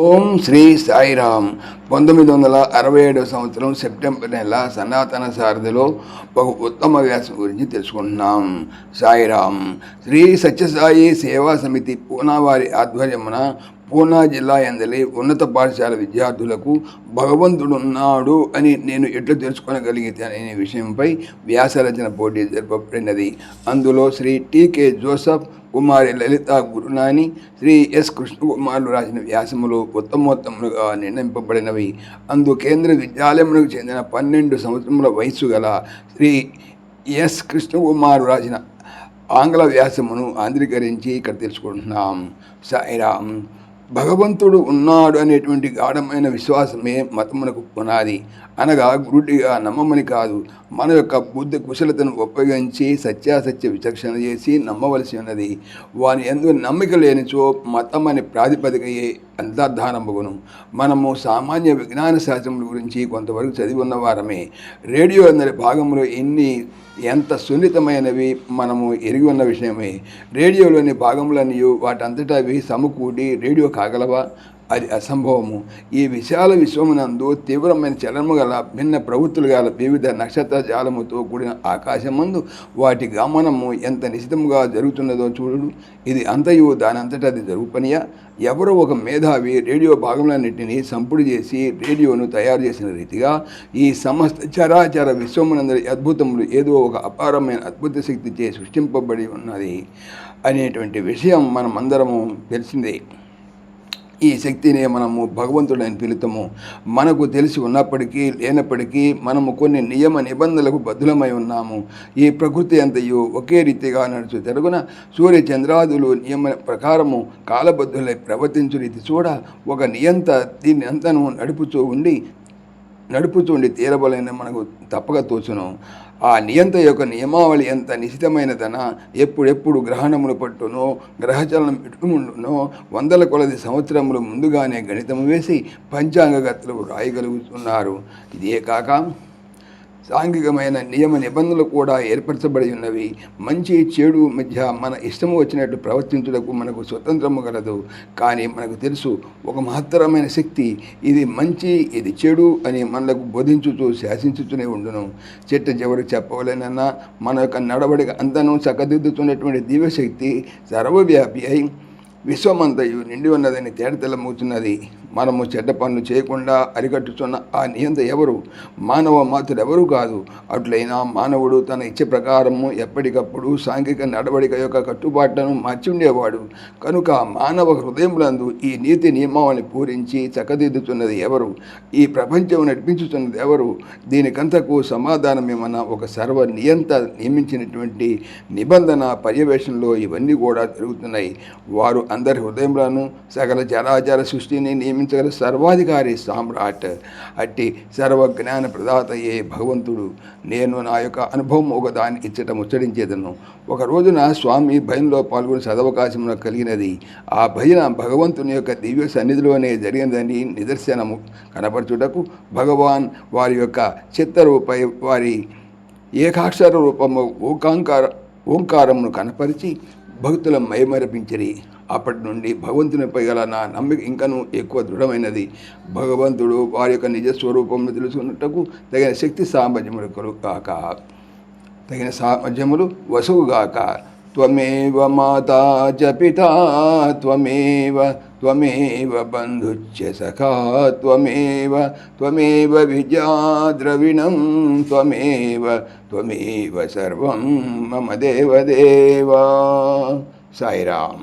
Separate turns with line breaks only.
ఓం శ్రీ సాయిరామ్. పంతొమ్మిది వందల అరవై ఏడవ సంవత్సరం సెప్టెంబర్ నెల సనాతన సారథిలో ఒక ఉత్తమ వ్యాసం గురించి తెలుసుకుంటున్నాం. సాయిరామ్ శ్రీ సత్యసాయి సేవా సమితి పూనావారి ఆధ్వర్యమున పూనా జిల్లా ఎందలి ఉన్నత పాఠశాల విద్యార్థులకు భగవంతుడు ఉన్నాడు అని నేను ఎట్లా తెలుసుకోగలిగితే అనే విషయంపై వ్యాసరచన పోటీ జరపబడినది. అందులో శ్రీ టీకే జోసఫ్ కుమారి లలిత గురునాని శ్రీ ఎస్ కృష్ణకుమారులు రాసిన వ్యాసములు ఉత్తమోత్తములుగా నిర్ణయింపబడినవి. అందు కేంద్ర విద్యాలయములకు చెందిన పన్నెండు సంవత్సరముల వయస్సు గల శ్రీ ఎస్ కృష్ణకుమారు రాసిన ఆంగ్ల వ్యాసమును ఆంధ్రీకరించి ఇక్కడ తెలుసుకుంటున్నాం. సాయిరామ్. భగవంతుడు ఉన్నాడు అనేటువంటి గాఢమైన విశ్వాసమే మతమునకు పునాది. అనగా గురుడిగా నమ్మమని కాదు మన యొక్క బుద్ధి కుశలతను ఉపయోగించి సత్యాసత్య విచక్షణ చేసి నమ్మవలసి ఉన్నది. వారి ఎందు నమ్మిక లేనిచో మతం అనే ప్రాతిపదికయే అంతర్ధానమగును మనము సామాన్య విజ్ఞాన శాస్త్రముల గురించి కొంతవరకు చదివి ఉన్న వారమే. రేడియో అందరి భాగంలో ఎన్ని ఎంత సున్నితమైనవి మనము ఎరిగి ఉన్న విషయమే. రేడియోలోని భాగములన్నీ వాటంతటా అవి సమకూడి రేడియో కాగలవా? అది అసంభవము. ఈ విశాల విశ్వమునందు తీవ్రమైన చలనము గల భిన్న ప్రవృత్తులు గల వివిధ నక్షత్ర జాలముతో కూడిన ఆకాశమందు వాటి గమనము ఎంత నిశితముగా జరుగుతున్నదో చూడు. ఇది అంతయు దానంతటా అది జరుగుపనియా ఎవరో ఒక మేధావి రేడియో భాగములన్నింటినీ సంపుడు చేసి రేడియోను తయారు చేసిన రీతిగా ఈ సమస్త చరాచర విశ్వమునందరి అద్భుతములు ఏదో ఒక అపారమైన అద్భుత శక్తిచే సృష్టింపబడి ఉన్నది అనేటువంటి విషయం మనమందరము తెలిసిందే. ఈ శక్తినే మనము భగవంతుడని పిలుతాము. మనకు తెలిసి ఉన్నప్పటికీ లేనప్పటికీ మనము కొన్ని నియమ నిబంధనలకు బద్ధులమై ఉన్నాము. ఈ ప్రకృతి అంతయు ఒకే రీతిగా నడుచు జరుగున సూర్య చంద్రాదులు నియమ ప్రకారము కాలబద్ధులై ప్రవర్తించు రీతి చూడ ఒక నియంత దీన్ని అంతను నడుపుతూ ఉండి నడుపుతుండి తీరబలైన మనకు తప్పక తోచును. ఆ నియంత యొక్క నియమావళి ఎంత నిశితమైనదన? ఎప్పుడెప్పుడు గ్రహణములు పట్టునో గ్రహచలనం ఇటుముండునో వందల కొలది సంవత్సరములు ముందుగానే గణితము వేసి పంచాంగగతులు రాయగలుగుతున్నారు ఇదే కాక సాంఘికమైన నియమ నిబంధనలు కూడా ఏర్పరచబడి ఉన్నవి. మంచి చెడు మధ్య మన ఇష్టము వచ్చినట్టు ప్రవర్తించుటకు మనకు స్వతంత్రము కలదు కానీ మనకు తెలుసు ఒక మహత్తరమైన శక్తి ఇది మంచి ఇది చెడు అని మనకు బోధించుతూ శాసించుతూనే ఉండును. చెట్టు చివరికి చెప్పవలేనన్నా మన యొక్క నడవడిక అంతను చక్కదిద్దుతున్నటువంటి దివ్యశక్తి సర్వవ్యాపి అయి విశ్వమంతయు నిండి ఉన్నదని తేడతెల్లమవుతున్నది మనము చెడ్డ పనులు చేయకుండా అరికట్టుచున్న ఆ నియంత ఎవరు? మానవ మాతృడు కాదు. అట్లయినా మానవుడు తన ఇచ్చే ప్రకారము ఎప్పటికప్పుడు సాంఘిక నడవడిక యొక్క కట్టుబాట్లను మార్చి ఉండేవాడు కనుక మానవ హృదయములందు ఈ నీతి నియమాలను పూరించి చక్కదిద్దుతున్నది ఎవరు? ఈ ప్రపంచం నడిపించుతున్నది ఎవరు? దీనికంతకు సమాధానం ఏమన్నా ఒక సర్వ నియంత నియమించినటువంటి నిబంధన పర్యవేక్షణలో ఇవన్నీ కూడా జరుగుతున్నాయి. వారు అందరి హృదయంలోనూ సకల చరాచర సృష్టిని నియమించగల సర్వాధికారి సామ్రాట్ అట్టి సర్వజ్ఞాన ప్రదాతయే భగవంతుడు. నేను నా యొక్క అనుభవం ఒకదాన్ని ఇచ్చట ముచ్చడించేదను ఒక రోజున స్వామి భయంలో పాల్గొనే సదవకాశం నాకు కలిగినది. ఆ భజన భగవంతుని యొక్క దివ్య సన్నిధిలోనే జరిగినదని నిదర్శనము. కనపరచుటకు భగవాన్ వారి యొక్క చిత్తరూపై వారి ఏకాక్షర రూపము ఓంకార ఓంకారమును కనపరిచి భక్తుల మైమరపించరి అప్పటి నుండి భగవంతునిపై గల నా నమ్మిక ఇంకనూ ఎక్కువ దృఢమైనది. భగవంతుడు వారి యొక్క నిజ స్వరూపమును తెలుసుకున్నట్టుకు తగిన శక్తి సామర్థ్యములు కాక తగిన సామర్థ్యములు వసువుగాక త్వమేవ మాతా చ పితా త్వమేవ త్వమేవ బంధుచ్చ సఖా త్వమేవ త్వమేవ విద్యా ద్రవిణం త్వమేవ త్వమేవ సర్వం మమ దేవదేవా సాయిరామ్